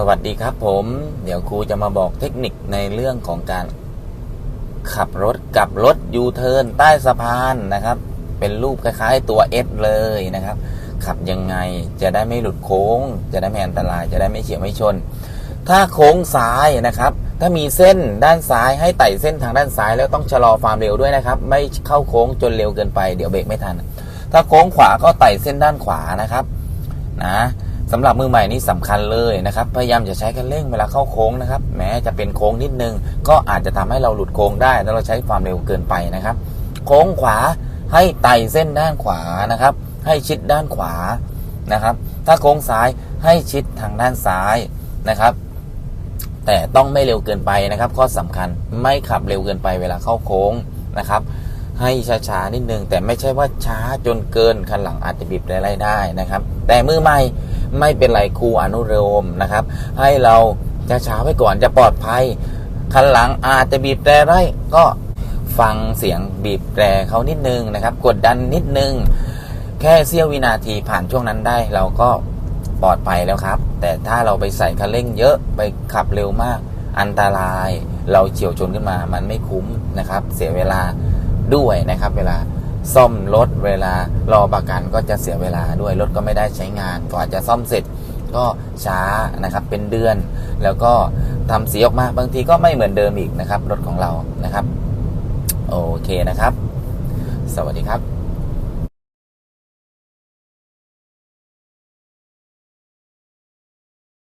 สวัสดีครับผม เดี๋ยวครูจะมาบอกเทคนิคในเรื่องของการ ขับรถกับรถยูเทิร์นใต้สะพานนะครับ เป็นรูปคล้ายๆตัว S เลยนะครับ ขับยังไงจะได้ไม่หลุดโค้ง จะได้ไม่อันตราย จะได้ไม่เฉียวไม่ชน ถ้าโค้งซ้ายนะครับ ถ้ามีเส้นด้านซ้ายให้ไต่เส้นทางด้านซ้ายแล้วต้องชะลอความเร็วด้วยนะครับ ไม่เข้าโค้งจนเร็วเกินไป เดี๋ยวเบรกไม่ทัน ถ้าโค้งขวาก็ไต่เส้นด้านขวานะครับ นะ สำหรับมือใหม่นี่สำคัญเลยนะครับ พยายามจะใช้คันเร่งเวลาเข้าโค้งนะครับ แม้จะเป็นโค้งนิดนึง ก็อาจจะทำให้เราหลุดโค้งได้ถ้าเราใช้ความเร็วเกินไปนะครับ โค้งขวาให้ไต่เส้นด้านขวานะครับ ให้ชิดด้านขวานะครับ ถ้าโค้งซ้ายให้ชิดทางด้านซ้ายนะครับ แต่ต้องไม่เร็วเกินไปนะครับ ข้อสำคัญไม่ขับเร็วเกินไปเวลาเข้าโค้งนะครับ ให้ช้าๆนิดนึงแต่ไม่ใช่ว่าช้าจนเกินคันหลังอาจจะบีบอะไรได้นะครับ แต่มือใหม่ ไม่เป็นไรครูอนุโลมนะครับ ให้เราจะช้าไว้ก่อนจะปลอดภัย คันหลังอาจจะบีบแตรได้ก็ฟังเสียงบีบแตรเขานิดนึงนะครับ กดดันนิดนึง แค่เสี้ยววินาทีผ่านช่วงนั้นได้ เราก็ปลอดภัยแล้วครับ แต่ถ้าเราไปใส่คันเร่งเยอะไปขับเร็วมาก อันตราย เราเฉียวชนขึ้นมา มันไม่คุ้มนะครับ เสียเวลาด้วยนะครับ เวลา ซ่อมรถเวลารอประกันก็จะเสียเวลาด้วยรถก็ไม่ได้ใช้งานกว่าจะซ่อมเสร็จก็ช้านะครับเป็นเดือน แล้วก็ทำสีออกมาบางทีก็ไม่เหมือนเดิมอีกนะครับ รถของเรานะครับ โอเคนะครับ สวัสดีครับ